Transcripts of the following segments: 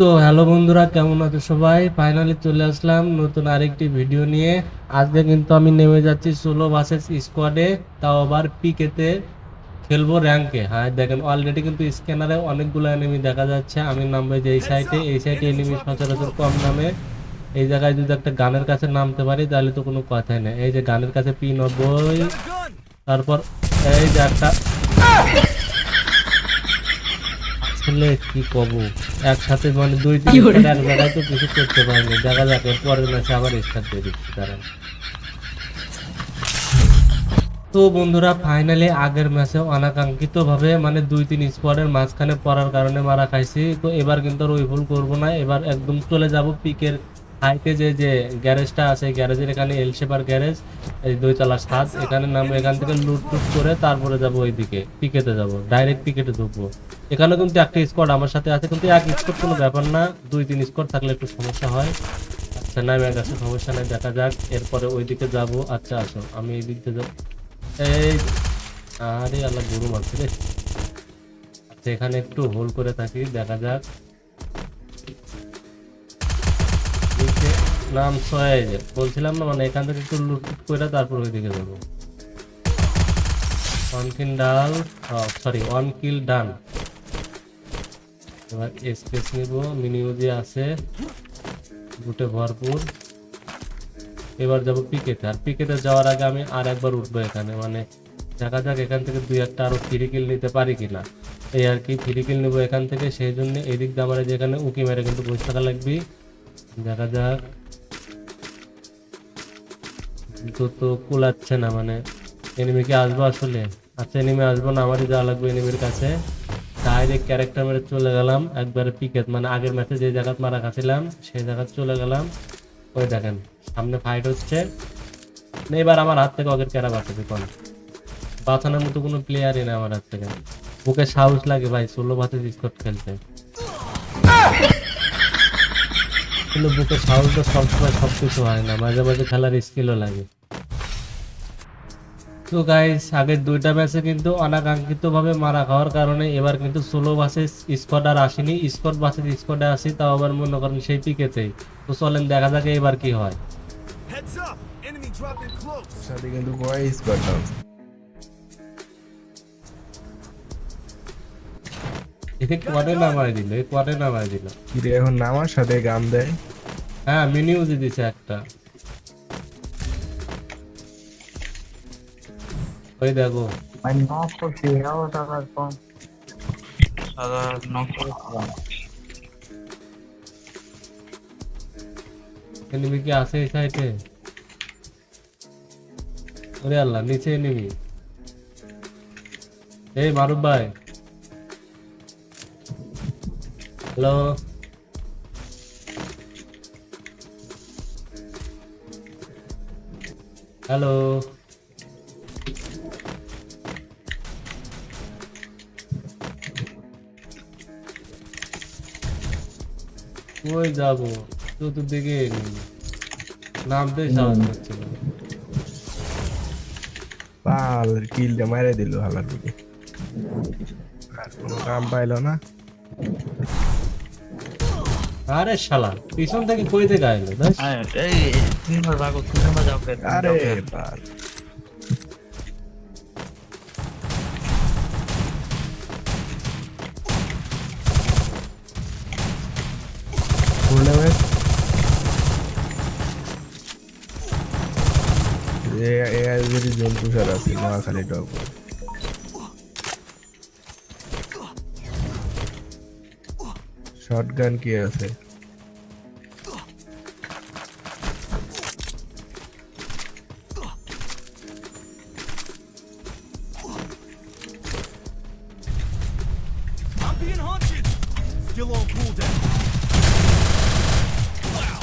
তো হ্যালো বন্ধুরা, কেমন আছো সবাই? ফাইনালি চলে আসলাম নতুন আরেকটি ভিডিও নিয়ে। আজকে কিন্তু আমি নেমে যাচ্ছি ষোলো ভার্সেস স্কোয়াডে তাও আবার পিকেতে খেলব র্যাঙ্কে হ্যাঁ দেখেন অলরেডি কিন্তু স্ক্যানারে অনেকগুলো এনিমি দেখা যাচ্ছে। আমি নামবো যে এই সাইডে এই সাইডে এনিমি সচরাচর কম নামে। এই জায়গায় যদি একটা গানের কাছে নামতে পারি, তাহলে তো কোনো কথাই নেই। এই যে গানের কাছে পি নব্বই, তারপর এই যে একটা আসলে কি কব একসাথে মানে দুই তিন এক জায়গায় তো কিছু করতে পারেনি দেখা যাক পরের ম্যাচে আবার স্টার্ট দিয়ে দিচ্ছি তারা তো বন্ধুরা ফাইনালি আগের ম্যাচে অনাকাঙ্ক্ষিত ভাবে মানে দুই তিন স্কোয়াডের মাঝখানে পড়ার কারণে মারা খাইছি। তো এবার কিন্তু আর ওই ভুল করব না। এবার একদম চলে যাব পিকের হাইটে যে যে গ্যারেজটা আছে, গ্যারেজের এখানে এলশেপার গ্যারেজ, এই দুইতলা সাত এখানে নাম এখান থেকে লুট টুট করে তারপরে যাব ওইদিকে পিকেতে যাব ডাইরেক্ট পিকেটে ঢুকবো। এখানে কিন্তু একটা স্কোয়াড আমার সাথে আছে, কিন্তু এক স্কোয়াড কোনো ব্যাপার না, দুই, তিন স্কোয়াড থাকলে একটু সমস্যা হয়। আচ্ছা না ম্যাগ আছে সমস্যা নাই, দেখা যাক, এরপরে ওইদিকে যাব। আচ্ছা আসো, আমি এই দিক যাব এই আরে আল্লাহ, গরু মারছে রে। আচ্ছা এখানে একটু হোল করে থাকি, দেখা যাক। নাম ছয় বলছিলাম না মানে এখান থেকে একটু লুটুট করে তারপর ওইদিকে যাব। ওয়ান কিল ডাল সরি ওয়ান কিল ডান এবার স্পেস নিব যে আছে বুটে ভরপুর। এবার যাব পিকেতে আর পিকেতে যাওয়ার আগে আমি আর একবার উঠবো এখানে মানে দেখা যাক এখান থেকে দুই একটা আরও ফ্রি কিল নিতে পারি কিনা। এই আর কি ফ্রি কিল নেব এখান থেকে, সেই জন্য এদিক দিয়ে আমার এই যে এখানে উকি মেরে কিন্তু বসে থাকা লাগবে। দেখা যাক। তো তো কুলাচ্ছে না মানে এনিমি কি আসব আসলে। আচ্ছা এনিমি আসব না, আমারই যাওয়া লাগবে এনিমির কাছে। ডাইরেক্ট ক্যারেক্টার মেরে চলে গেলাম, একবারে পিকেট মানে আগের ম্যাচে যে জায়গাত মারা খাচ্ছিলাম সেই জায়গায় চলে গেলাম। ওই দেখেন, সামনে ফাইট হচ্ছে। এবার আমার হাত থেকে ওকে কেরা বাঁচাবে, কোন? বাঁচানোর মতো কোনো প্লেয়ারই না আমার হাত থেকে। বুকে সাহস লাগে ভাই, ষোলো ভাতে স্কট খেলতে। কিন্তু বুকে সাহস তো সবসময় সব কিছু হয় না। মাঝে মাঝে খেলার স্কিলও লাগে। তো গাইস আগের দুইটা ম্যাচে কিন্তু অনাকাঙ্ক্ষিতভাবে মারা খাওয়ার কারণে এবার কিন্তু ষোলো বাসে স্কোয়াড আর আসেনি। স্কোয়াড বাসে স্কোয়াডে আসি তাও আবার মনে করেন সেই পিকেতেই তো চলেন দেখা যাক এবার কি হয়। Heads up! Enemy dropping close. সাথে কিন্তু একে কোয়ারে নামায় দিল এই কোয়ারে নামায় দিল। কিরে এখন নামার সাথে গান দেয়? হ্যাঁ দিছে একটা। ওই দেখো। এনিমি কি আছে এই সাইডে? ওরে আল্লাহ নিচে এনিমি। এই মারুফ ভাই। হ্যালো। হ্যালো। কই যাব? চতুর্দিকে enemy। নামতে সাহস হচ্ছে না। পাল কিলটা মারে দিল হালার দিকে আর কোনো কাম পাইলো না। আরে শালা পিছন থেকে কই থেকে আইলো? আমার ভাগো যাও আরে টুর্নামেন্ট এআই যদি জন্তু সার আছে নোয়াখালী ডগ শটগান কি আছে I'm being hunted. Still on cooldown. Wow.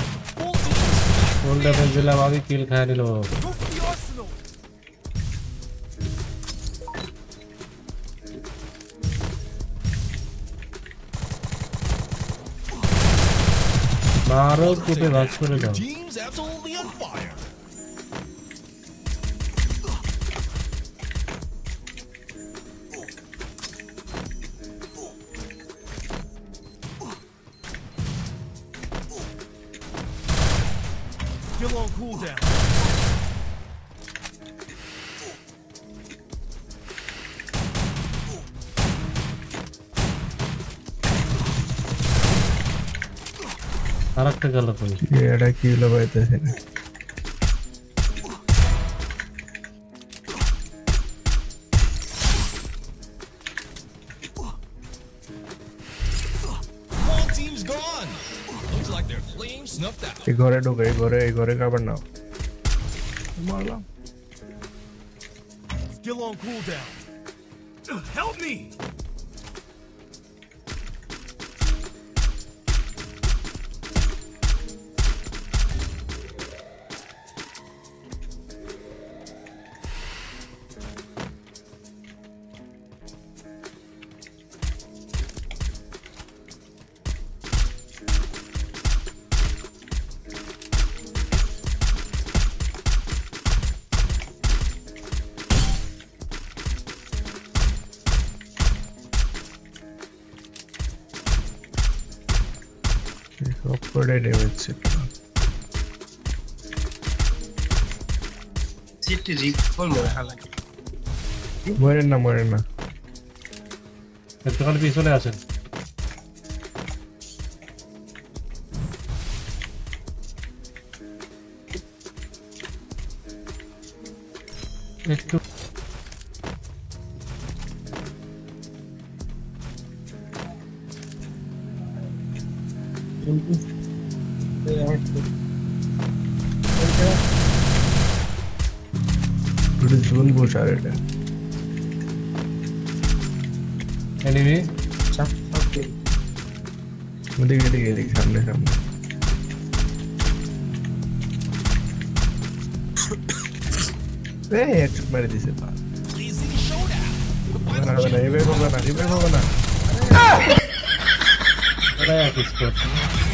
마르급에 맞추려다 Give on cooldown. আর একটা গেল কই এটা কি হলো পাইতেছি না Whole team's gone. Looks like their flame snuffed out. এই ঘরে ঢোকে এই ঘরে এই ঘরে কাবার নাও মারলাম Still on cooldown. Help me! সব করে ড্যামেজ ছিল সিটি রিক করল হালাকি মরেন না মরেন না একটুখানি পিছনে আসেন একটু দুটো জুন বসার এটা এনিমি ওদিকে এদিকে এদিকে সামনে সামনে এই হেডশট মেরে দিছে পা Blazing showdown. হবে না হবে না এবার হবে না এবার হবে না ওরাই এক স্কোর